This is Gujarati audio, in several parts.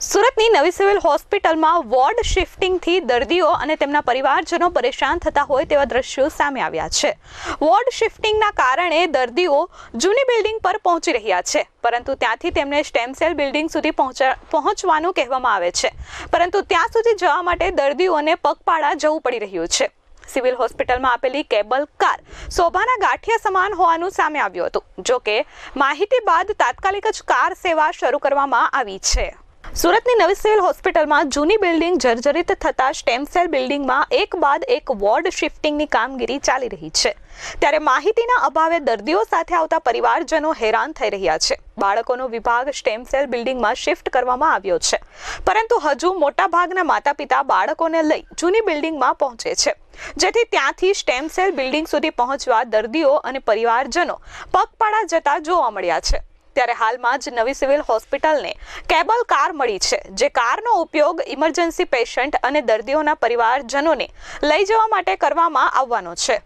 સુરતની નવી સિવિલ હોસ્પિટલમાં વોર્ડ શિફ્ટિંગથી દર્દીઓ અને તેમના પરિવારજનો પરેશાન થતા હોય તેવા દ્રશ્યો સામે આવ્યા છે. વોર્ડ શિફ્ટિંગના કારણે દર્દીઓ જૂની બિલ્ડિંગ પર પહોંચી રહ્યા છે, પરંતુ ત્યાંથી તેમને સ્ટેમ સેલ બિલ્ડિંગ સુધી પહોંચા, પહોંચવાનું કહેવામાં આવે છે. પરંતુ ત્યાં સુધી જવા માટે દર્દીઓને પગપાળા જવું પડી રહ્યું છે. સિવિલ હોસ્પિટલમાં આપેલી કેબલ કાર શોભાના ગાંઠિયા સમાન હોવાનું સામે આવ્યું હતું, જોકે માહિતી બાદ તાત્કાલિક જ કાર સેવા શરૂ કરવામાં આવી છે. સુરતની નવી સિવિલ હોસ્પિટલમાં જૂની બિલ્ડિંગ જર્જરિત થતા સ્ટેમ સેલ બિલ્ડિંગમાં એક બાદ એક વોર્ડ શિફ્ટિંગની કામગીરી ચાલી રહી છે. ત્યારે માહિતીના અભાવે દર્દીઓ સાથે આવતા પરિવારજનો હેરાન થઈ રહ્યા છે. બાળકોનો વિભાગ સ્ટેમ સેલ બિલ્ડિંગમાં શિફ્ટ કરવામાં આવ્યો છે. પરંતુ હજુ મોટા ભાગના માતા પિતા બાળકોને લઈ જૂની બિલ્ડિંગમાં પહોંચે છે. જેથી ત્યાંથી સ્ટેમ સેલ બિલ્ડિંગ સુધી પહોંચવા દર્દીઓ અને પરિવારજનો પગપાળા જતા જોવા મળ્યા છે. ત્યારે હાલમાં જ નવી સિવિલ હોસ્પિટલને કેબલ કાર મળી છે, જે કારનો ઉપયોગ ઇમરજન્સી પેશન્ટ અને દર્દીઓના પરિવારજનોને લઈ જવા માટે કરવામાં આવવાનો છે.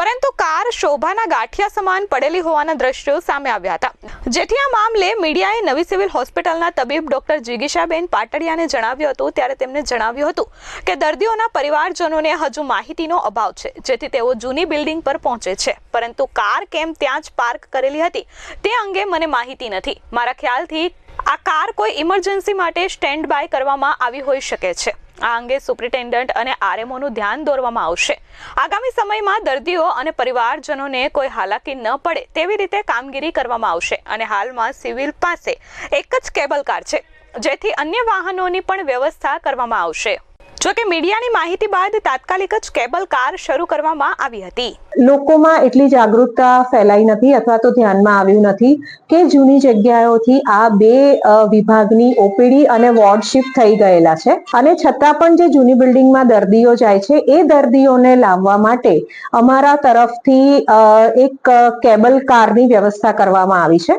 પરંતુ કાર શોભાના ગાંઠિયા સમાન પડેલી હોવાના દ્રશ્યો સામે આવ્યા હતા. જેથી આ મામલે મીડિયાએ નવી સિવિલ હોસ્પિટલના તબીબ ડોક્ટર જિગીશાબેન પાટડિયાને જણાવ્યું હતું, ત્યારે તેમણે જણાવ્યું હતું કે દર્દીઓના પરિવારજનોને હજુ માહિતીનો અભાવ છે, જેથી તેઓ જૂની બિલ્ડિંગ પર પહોંચે છે. પરંતુ કાર કેમ ત્યાં જ પાર્ક કરેલી હતી, તે અંગે મને માહિતી નથી. મારા ખ્યાલથી આ કાર કોઈ ઇમરજન્સી માટે સ્ટેન્ડ બાય કરવામાં આવી હોઈ શકે છે. આ અંગે સુપ્રિન્ટેન્ડન્ટ અને આરએમઓનું ધ્યાન દોરવામાં આવશે. આગામી સમયમાં દર્દીઓ અને પરિવારજનોને કોઈ હાલાકી ન પડે તેવી રીતે કામગીરી કરવામાં આવશે અને હાલમાં સિવિલ પાસે એક જ કેબલ કાર છે, જેથી અન્ય વાહનોની પણ વ્યવસ્થા કરવામાં આવશે. જોકે મીડિયાની માહિતી બાદ તાત્કાલિક જ કેબલ કાર શરૂ કરવામાં આવી હતી. લોકોમાં એટલી જાગૃતતા ફેલાઈ નથી અથવા તો ધ્યાનમાં આવ્યું નથી કે જૂની જગ્યાઓથી આ બે વિભાગની ઓપીડી અને વોર્ડ શિફ્ટ થઈ ગયેલા છે. અને છતાં પણ જે જૂની બિલ્ડિંગમાં દર્દીઓ જાય છે, એ દર્દીઓને લાવવા માટે અમારા તરફથી એક કેબલ કારની વ્યવસ્થા કરવામાં આવી છે.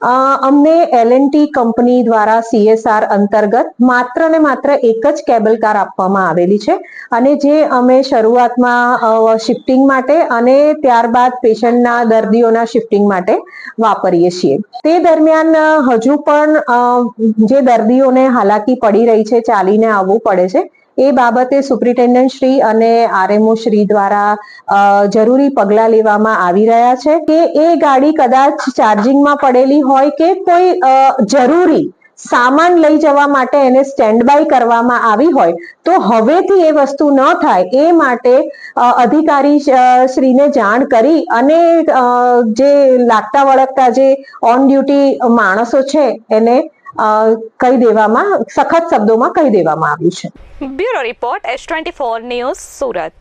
અમને એલએનટી કંપની દ્વારા સીએસઆર અંતર્ગત માત્ર ને માત્ર એક જ કેબલ કાર આપવામાં આવેલી છે. અને જે અમે શરૂઆતમાં શિફ્ટિંગ માટે અને ત્યારબાદ પેશન્ટના દર્દીઓના શિફ્ટિંગ માટે વાપરીએ છીએ. તે દરમિયાન હજુ પણ જે દર્દીઓને હાલાકી પડી રહી છે, ચાલીને આવવું પડે છે. એ બાબતે સુપ્રિન્ટેન્ડન્ટ શ્રી અને આરએમઓ શ્રી દ્વારા જરૂરી પગલાં લેવામાં આવી રહ્યા છે કે એ ગાડી કદાચ ચાર્જિંગમાં પડેલી હોય કે કોઈ જરૂરી સામાન લઈ જવા માટે એને સ્ટેન્ડ બાય કરવામાં આવી હોય, તો હવેથી એ વસ્તુ ન થાય. એ માટે અધિકારી શ્રીને જાણ કરી અને જે લાગતા વળગતા જે ઓન ડ્યુટી માણસો છે એને કહી દેવામાં, સખત શબ્દોમાં કહી દેવામાં આવ્યું છે. Bureau report S twenty four news, Surat.